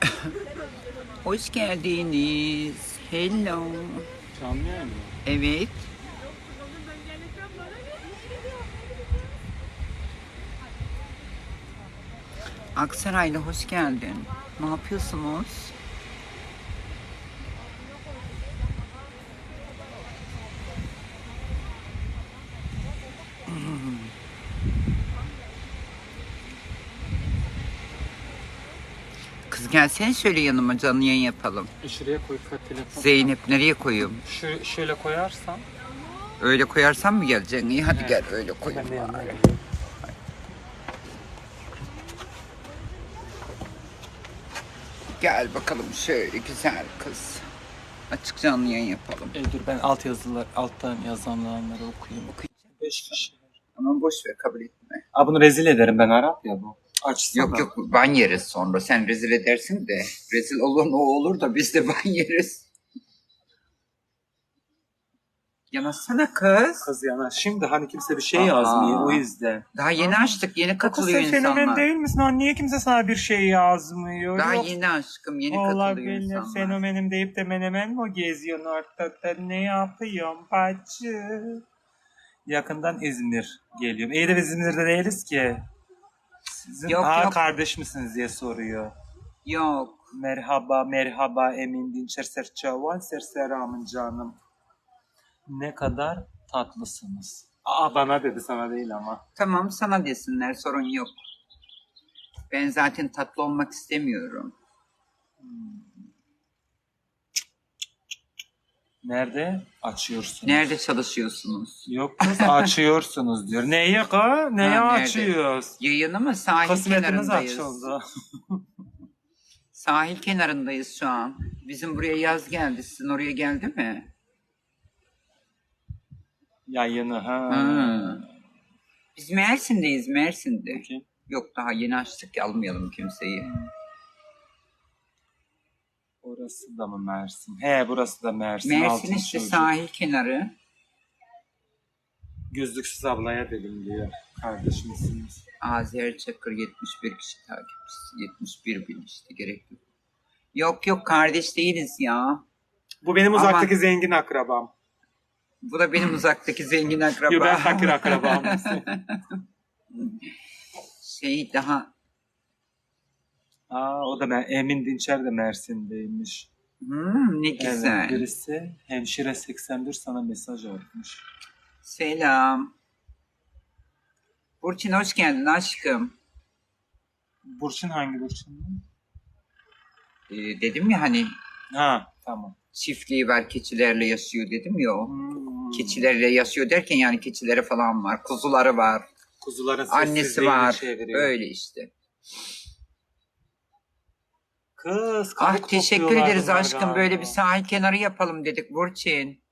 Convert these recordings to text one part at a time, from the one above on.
Hoş geldiniz. Hello. Canlı mı? Evet. Aksaray'da hoş geldin. Ne yapıyorsunuz? Kız gelsene şöyle yanıma canlı yayın yapalım. E şuraya koy ka- telefon. Zeynep nereye koyayım? Şu, şöyle koyarsan. Öyle koyarsam mı geleceksin? İyi hadi gel öyle koyayım. Ben de yanına bari. geleyim. Gel bakalım şöyle güzel kız. Açık canlı yayın yapalım. E dur ben alt yazılar, alttan yazanları okuyayım. Okuyacağım. Beş kişi. Ama boş ver kabul etme. Aa bunu rezil ederim ben Arap ya bu. Açsana. Yok yok ban yeriz sonra. Sen rezil edersin de. Rezil olan o olur da biz de ban yeriz. Yanaşsana kız. Kız yana. Şimdi hani kimse bir şey Aa. yazmıyor o yüzden. Daha yeni açtık. Yeni Kız katılıyor sen fenomen insanlar. değil misin? Ha, niye kimse sana bir şey yazmıyor? Daha Yok. yeni aşkım. Yeni katılıyor Olabilir. insanlar. Fenomenim deyip de menemen mi geziyorsun ortada? Ne yapıyorsun bacı? Yakından İzmir geliyorum. İyi de biz İzmir'de değiliz ki. Sizin Yok, Aa, yok. kardeş misiniz diye soruyor. Yok. Merhaba, merhaba Emin Dinçer Serçavan Serseram'ın canım. Ne kadar tatlısınız. Aa bana dedi sana değil ama. Tamam sana desinler sorun yok. Ben zaten tatlı olmak istemiyorum. Nerede? Açıyorsunuz. Nerede çalışıyorsunuz? Yok kız açıyorsunuz diyor. Neye ka? Neye Ha, nerede? açıyoruz? Yayını mı? Sahil Kısmetimiz kenarındayız. açıldı. Sahil kenarındayız şu an. Bizim buraya yaz geldi. Sizin oraya geldi mi? Yayını ha. Ha. Biz Mersin'deyiz, Mersin'de. Peki. Yok daha yeni açtık ya, almayalım kimseyi. Orası da mı Mersin? He burası da Mersin. Mersin işte Çocuk. sahil kenarı. Gözlüksüz ablaya dedim diyor. Kardeşimsiniz. Azer Çakır 71 kişi takipçisi. 71 bin işte gerek yok. Yok yok kardeş değiliz ya. Bu benim Ama- uzaktaki zengin akrabam. Bu da benim uzaktaki zengin akraba. Yo ben fakir akrabam. şey daha Aa o da ben Emin Dinçer de Mersin'deymiş. hmm, ne güzel. Evet, birisi hemşire 81 sana mesaj atmış. Selam. Burçin hoş geldin aşkım. Burçin hangi Burçin? Ee, dedim ya hani Ha tamam. çiftliği var keçilerle yaşıyor dedim ya o. Hmm. Keçilerle yaşıyor derken yani keçileri falan var. Kuzuları var. Kuzuların Annesi var. çeviriyor. Öyle işte. Kız Ah kabuk teşekkür topluyorlar ederiz bunlar aşkım. galiba. Böyle bir sahil kenarı yapalım dedik Burçin.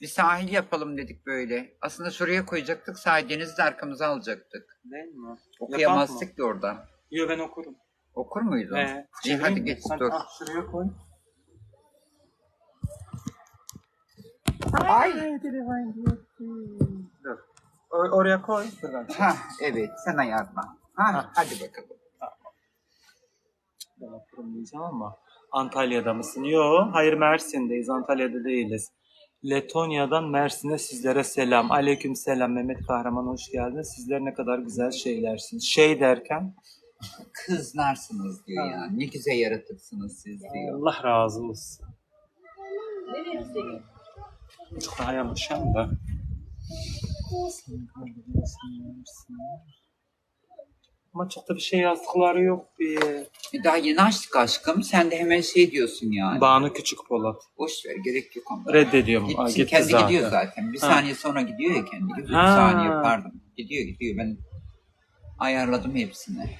Bir sahil yapalım dedik böyle. Aslında şuraya koyacaktık. Sahil denizi de arkamıza alacaktık. Değil mi? Okuyamazdık ki oradan. Yo ben okurum. Okur muydun? Ee, İyi hadi geç Hadi, dur. ah, şuraya koy. Ay. Dur. O- oraya koy. Ha evet sen ayarla. Ha, Ha. hadi bakalım. Okurum diyeceğim ama. Antalya'da mısın? Yo, hayır Mersin'deyiz. Antalya'da değiliz. Letonya'dan Mersin'e sizlere selam. Aleyküm selam Mehmet Kahraman hoş geldin. Sizler ne kadar güzel şeylersiniz. Şey derken Kızlarsınız diyor ya. Ne güzel yaratıksınız siz diyor. Allah razı olsun. Çok daha yanlışım da. Ama çok da bir şey yazdıkları yok bir. E, Daha yeni açtık aşkım. Sen de hemen şey diyorsun yani. Banu Küçük Polat. Boş ver gerek yok ama. Reddediyorum. Aa, Gitsin, gitti kendi zaten. gidiyor zaten. Bir Ha. saniye sonra gidiyor ya kendi. Bir Ha. saniye pardon. Gidiyor gidiyor. Ben ayarladım hepsini.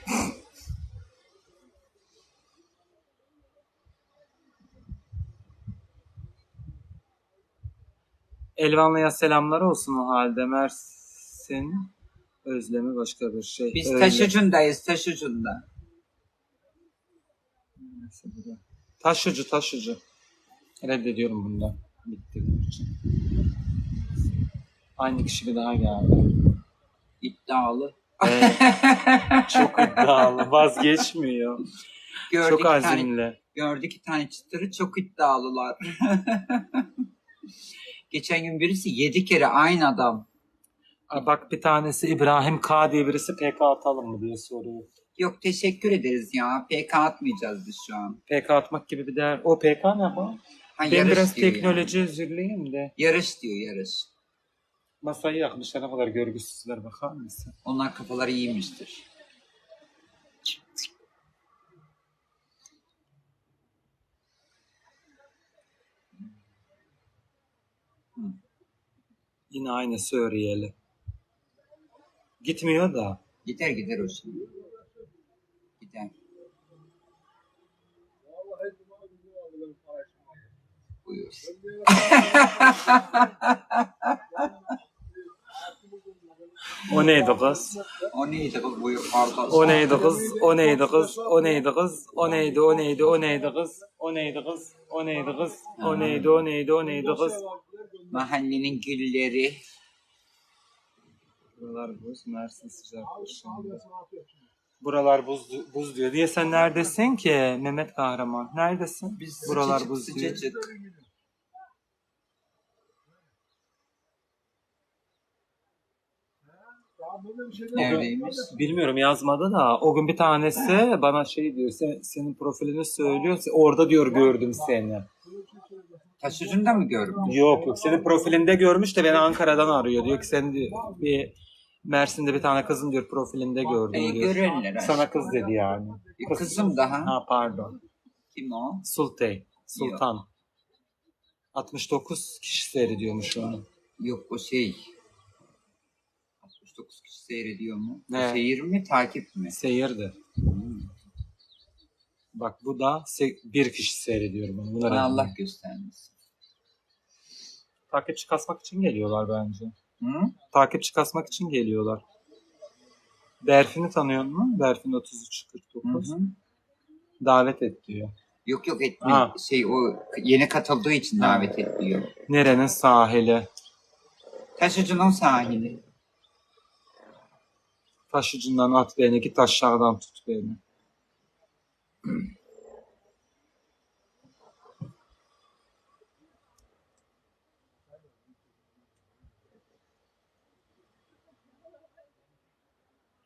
Elvanlı'ya selamlar olsun o halde. Mersin özlemi başka bir şey. Biz Öyle. taş ucundayız taş ucunda. Neyse, bu da. Taşıcı taşıcı. Reddediyorum bundan. Bitti. Aynı kişi bir daha geldi. İddialı. Ee, çok iddialı. Vazgeçmiyor. Gördü Çok iki tane, azimli. gördü iki tane çıtırı çok iddialılar. Geçen gün birisi yedi kere aynı adam. Bak bir tanesi İbrahim K diye birisi PK atalım mı diye soruyor. Yok teşekkür ederiz ya. PK atmayacağız biz şu an. PK atmak gibi bir değer. O PK ne bu? Ha, Ben yarış biraz diyor teknoloji özürlüyüm de. Yani. Yarış diyor yarış. Masayı yakmışlar ne kadar görgüsüzler bakar mısın? Onlar kafaları iyiymiştir. Yine aynı Suriyeli. Gitmiyor da. Gider gider o şimdi. Gider. Buyur. O neydi kız? O neydi bu buyur pardon. O neydi kız? O neydi kız? O neydi kız? O neydi? O neydi? O neydi kız? O neydi kız? O neydi kız? O neydi? O neydi? O neydi kız? Mahallenin gülleri. Buralar buz, Mersin sıcak şimdi. Buralar buz, buz diyor. Diye sen neredesin ki Mehmet Kahraman? Neredesin? Biz Buralar sıcacık, buz diyor. sıcacık. Neredeymiş? Bilmiyorum yazmadı da o gün bir tanesi bana şey diyor sen, senin profilini söylüyor orada diyor gördüm seni. Taşucunda mı gördün? Yok yok senin profilinde görmüş de beni Ankara'dan arıyor diyor ki sen diyor, bir Mersin'de bir tane kızın diyor profilinde gördüm E, diyor. görenler. Sana kız dedi yani. E, Kızım daha. Ha pardon. Kim o? Sultey. Sultan. 69 kişi seyrediyormuş onu. Yok o şey. 69 kişi seyrediyor mu? Ne? Seyir mi takip mi? Seyirdi. Hmm. Bak bu da se- bir kişi seyrediyor bunu. Buna Bana. Allah göstermesin. Takipçi kasmak için geliyorlar bence. Hı? Takipçi kasmak için geliyorlar. Berfin'i tanıyor musun? Berfin 33 Hı 49. hı. Davet et diyor. Yok yok etme. Ha. Şey o yeni katıldığı için davet ediyor. Nerenin sahili? Taşucunun sahili. Taş ucundan at beni, git aşağıdan tut beni.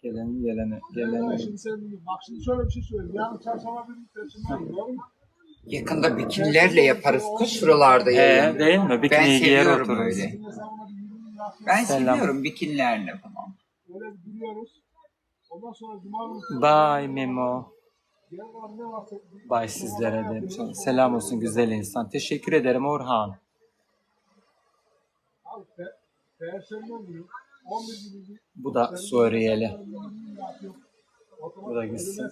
Gelenin gelene, Ya gelenin. şimdi sen bak şimdi şöyle bir şey söyleyeyim. Yarın çarşamba günü perşembe doğru mu? Yakında bikinilerle yaparız kız şuralarda Ee, yayın. değil mi? Ben Bikini giyer seviyorum otururuz. öyle. Senin hesabına bir 20 bin lira Ben Selam. seviyorum bikinilerle falan. Öyle bir duruyoruz. Ondan sonra cuma günü Bye Memo. ne varsa Bye sizlere de. Selam olsun güzel insan. Teşekkür ederim Orhan. al pe, perşembe günü 11 gibi bir Bu da Suriyeli. Bu da gitsin.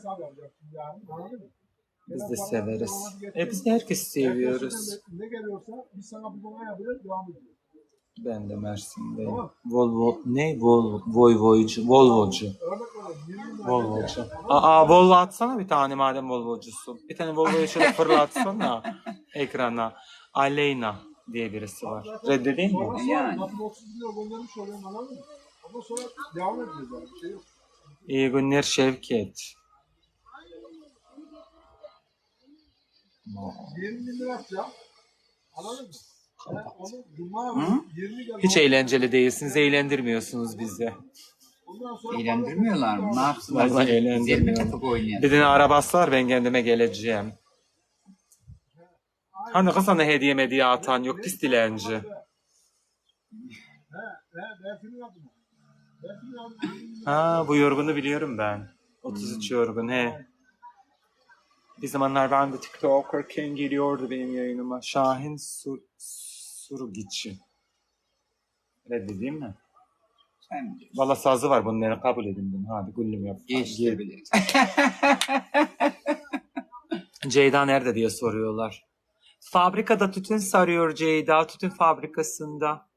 Biz de severiz. E biz de herkesi seviyoruz. Ne geliyorsa biz sana bir bana yapacağız devam ediyoruz. Ben de Mersin'deyim. Tamam. Volvo ne? Volvo, Volvo'cu. Volvo'cu. Örnek veriyorum 20 bin lira. Volvo'cu. Aa Volvo atsana bir tane madem Volvo'cusun. Bir tane Volvo'yu şöyle fırlatsana ekrana. Aleyna diye birisi var. Reddedeyim mi? Yani. zaten 30 milyon göndermiş oluyorum anladın mı? Ondan sonra devam yani. Bir şey yok. İyi günler Şevket. 20 bin lira yapacağım. Anladın mı? Onu cuma Hı? günü 20 gel. Hiç eğlenceli değilsiniz, eğlendirmiyorsunuz bizi. Ondan sonra Eğlendirmiyorlar mı? Ne yapsınlar? Vallahi Zil- eğlendirmiyor. Bir tane arabası var ben kendime geleceğim. Hani kız sana hediye mediye atan yok pis dilenci. Ha bu yorgunu biliyorum ben. 33 yorgun he. Bir zamanlar ben de TikTokerken geliyordu benim yayınıma. Şahin Sur Surgiçi. Reddedeyim mi? Sen. Valla sazı var bunları kabul edin bunu. Hadi gullüm yap. Geçti. Ceyda nerede diye soruyorlar. Fabrikada tütün sarıyor Ceyda. Tütün fabrikasında.